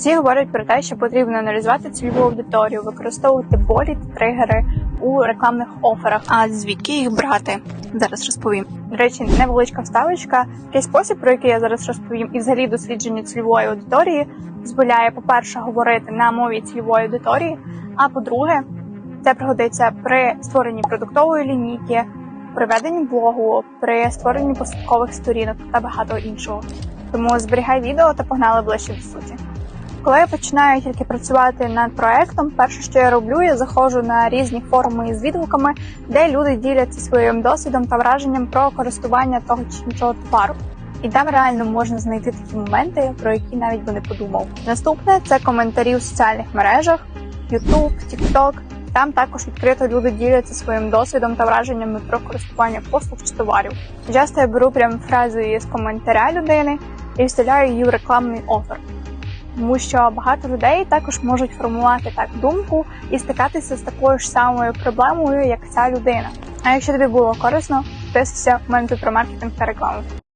Всі говорять про те, що потрібно аналізувати цільову аудиторію, використовувати болі та тригери у рекламних оферах. А звідки їх брати? Зараз розповім. До речі, невеличка вставочка. Такий спосіб, про який я зараз розповім, і взагалі дослідження цільової аудиторії дозволяє, по-перше, говорити на мові цільової аудиторії. А по-друге, це пригодиться при створенні продуктової лінійки, при веденні блогу, при створенні посадкових сторінок та багато іншого. Тому зберігай відео та погнали ближче до суті. Коли я починаю тільки працювати над проектом, перше, що я роблю, я заходжу на різні форуми з відгуками, де люди діляться своїм досвідом та враженням про користування того чи іншого товару. І там реально можна знайти такі моменти, про які навіть би не подумав. Наступне це коментарі у соціальних мережах, YouTube, TikTok. Там також відкрито люди діляться своїм досвідом та враженнями про користування послуг чи товарів. Часто я беру прям фразу із коментаря людини і вставляю її в рекламний офер тому що багато людей також можуть формувати так думку і стикатися з такою ж самою проблемою, як ця людина. А якщо тобі було корисно, підписуйся в мене про маркетинг та рекламу.